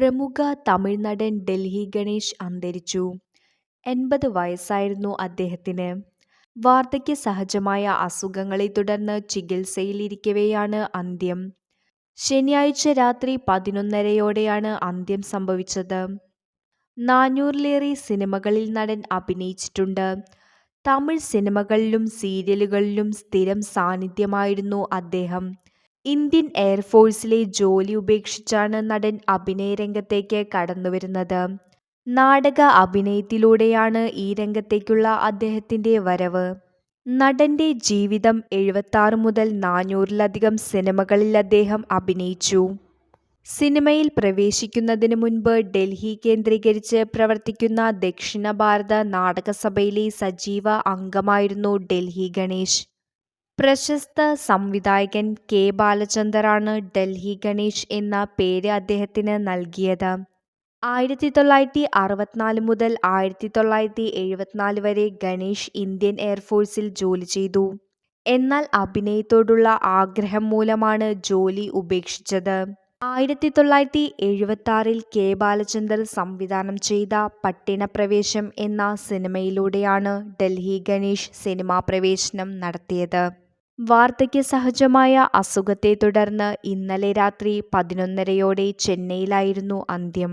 പ്രമുഖ തമിഴ് നടൻ ഡൽഹി ഗണേശ് അന്തരിച്ചു. എൺപത് വയസ്സായിരുന്നു അദ്ദേഹത്തിന്. വാർദ്ധക്യ സഹജമായ അസുഖങ്ങളെ തുടർന്ന് ചികിത്സയിലിരിക്കവെയാണ് അന്ത്യം. ശനിയാഴ്ച രാത്രി പതിനൊന്നരയോടെയാണ് അന്ത്യം സംഭവിച്ചത്. നാനൂറിലേറെ സിനിമകളിൽ നടൻ അഭിനയിച്ചിട്ടുണ്ട്. തമിഴ് സിനിമകളിലും സീരിയലുകളിലും സ്ഥിരം സാന്നിധ്യമായിരുന്നു അദ്ദേഹം. ഇന്ത്യൻ എയർഫോഴ്സിലെ ജോലി ഉപേക്ഷിച്ചാണ് നടൻ അഭിനയ രംഗത്തേക്ക് കടന്നുവരുന്നത്. നാടക അഭിനയത്തിലൂടെയാണ് ഈ രംഗത്തേക്കുള്ള അദ്ദേഹത്തിന്റെ വരവ്. നടന്റെ ജീവിതം എഴുപത്താറ് മുതൽ നാനൂറിലധികം സിനിമകളിൽ അദ്ദേഹം അഭിനയിച്ചു. സിനിമയിൽ പ്രവേശിക്കുന്നതിന് മുൻപ് ഡൽഹി കേന്ദ്രീകരിച്ച് പ്രവർത്തിക്കുന്ന ദക്ഷിണ ഭാരത നാടകസഭയിലെ സജീവ അംഗമായിരുന്നു ഡൽഹി ഗണേശ്. പ്രശസ്ത സംവിധായകൻ കെ. ബാലചന്ദറാണ് ഡൽഹി ഗണേഷ് എന്ന പേര് അദ്ദേഹത്തിന് നൽകിയത്. ആയിരത്തി തൊള്ളായിരത്തി അറുപത്തിനാല് മുതൽ ആയിരത്തി തൊള്ളായിരത്തി എഴുപത്തിനാല് വരെ ഗണേഷ് ഇന്ത്യൻ എയർഫോഴ്സിൽ ജോലി ചെയ്തു. എന്നാൽ അഭിനയത്തോടുള്ള ആഗ്രഹം മൂലമാണ് ജോലി ഉപേക്ഷിച്ചത്. ആയിരത്തി തൊള്ളായിരത്തി എഴുപത്തി ആറിൽ കെ. ബാലചന്ദർ സംവിധാനം ചെയ്ത പട്ടിണപ്രവേശം എന്ന സിനിമയിലൂടെയാണ് ഡൽഹി ഗണേഷ് സിനിമാ പ്രവേശനം നടത്തിയത്. വാർദ്ധക്യ സഹജമായ അസുഖത്തെ തുടർന്ന് ഇന്നലെ രാത്രി പതിനൊന്നരയോടെ ചെന്നൈയിലായിരുന്നു അന്ത്യം.